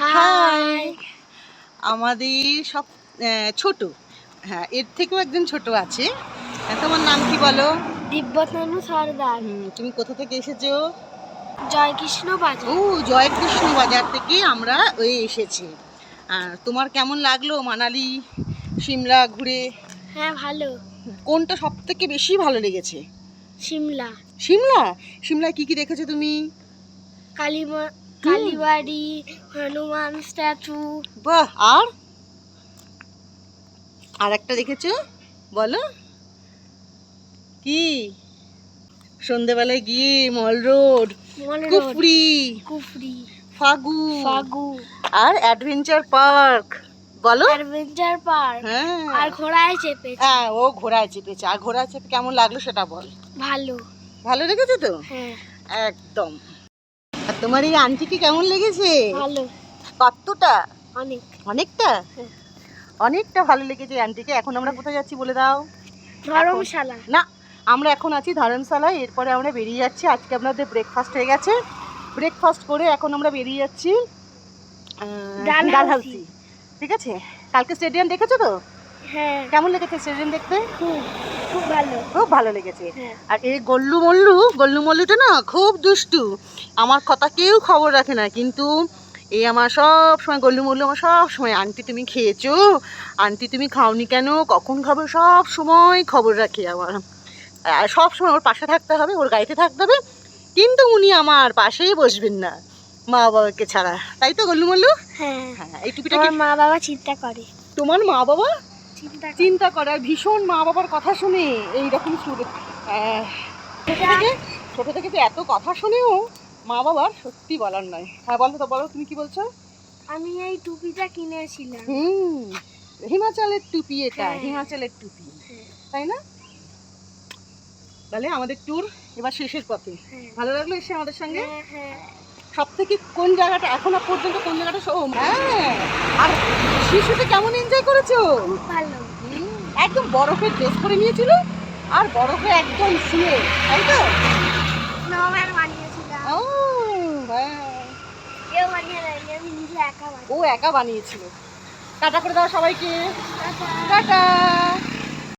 High আমাদের সব ছোট। হ্যাঁ এর থেকেও একজন ছোট আছে। হ্যাঁ, তোমার নাম কি বলো? দিব্যতনু সর্দার। তুমি কোথা থেকে এসেছ? জয়কৃষ্ণ বাজার। ও জয়কৃষ্ণ বাজার থেকে আমরা ওই এসেছি। আর তোমার কেমন লাগল মানালি সিমলা ঘুরে? হ্যাঁ ভালো। কোনটা সব থেকে বেশি ভালো লেগেছে? সিমলা। সিমলা? সিমলায় কি কি দেখেছ তুমি? কালীমা কালীবাড়ি হনুমান স্ট্যাচু। বাহ আর? আর একটা দেখেছ? বলো। কি? সন্ধেবেলায় গিয়ে মল রোড কুফরি। কুফরি। ফাগু। ফাগু। আর অ্যাডভেঞ্চার পার্ক। বলো। Adventure park. হ্যাঁ। আর ঘোড়ায় চেপেছে। হ্যাঁ ও ঘোড়ায় চেপেছে। আর ঘোড়ায় চেপে কেমন লাগল সেটা বল। ভালো। ভালো লেগেছে তো? হ্যাঁ। একদম। তোমার এই আন্টিকে কেমন লেগেছে? ভালো। কতটা? অনেক। অনেকটা? হ্যাঁ। অনেকটা ভালো লেগেছে আন্টিকে। এখন আমরা কোথায় যাচ্ছি বলে দাও। ধর্মশালা। না আমরা এখন আছি ধরমশালায়। এরপরে আমরা বেরিয়ে যাচ্ছি। আজকে আপনাদের ব্রেকফাস্ট হয়ে গেছে। ব্রেকফাস্ট করে এখন আমরা বেরিয়ে যাচ্ছি। ডালহাউসি। ঠিক আছে? কালকে স্টেডিয়াম দেখেছ তো? হ্যাঁ। কেমন লেগেছে স্টেডিয়াম দেখতে? খুব। খুব ভালো লেগেছে। হ্যাঁ। আর এই গল্লু মল্লু গল্লু মল্লুটা না খুব দুষ্টু। আমার কথা কেউ খবর রাখে না কিন্তু এই আমার সব সময় গল্লু মল্লু আমার সব সময় আন্টি তুমি খেয়েছো? আন্টি তুমি খাওনি কেন? কখন খাবে? সব সময় খবর রাখে আমার। আর সব সময় ওর পাশে থাকতে হবে ওর গাড়িতে থাকতে হবে কিন্তু উনি আমার পাশেই বসবেন না মা বাবাকে ছাড়া। তাই তো গল্লু মল্লু? হ্যাঁ। হ্যাঁ এই টুপিটা মা বাবা চিন্তা করে। তোমার মা বাবা? চিন্তা করে। আর ভীষণ মা বাবার কথা শুনে এইরকম ছোট থেকে ছোট থেকে তো এত কথা শুনেও মা বাবার সত্যি বলার নয়। হ্যাঁ বলো তো বলো তুমি কি বলছো? আমি এই টুপিটা কিনেছিলাম। হুম হিমাচলের টুপি এটা হ্যাঁ। হিমাচলের টুপি হ্যাঁ, তাই না? তাহলে আমাদের ট্যুর এবার শেষের পথে। হ্যাঁ। ভালো লাগল এসে আমাদের সঙ্গে। সব থেকে কোন জায়গাটা এখনও পর্যন্ত কোন জায়গাটা হ্যাঁ। আর শিশুতে কেমন এনজয় করেছ? খুব ভালো। একদম বরফের ড্রেস করে নিয়েছিল আর বরফে একদম শুয়ে তাই তো? স্নোম্যান বানিয়েছিলাম। ও। কেউ বানিয়ে আমি নিজে একা ও একা বানিয়েছিল। টাটা করে দাও সবাইকে। টাটা।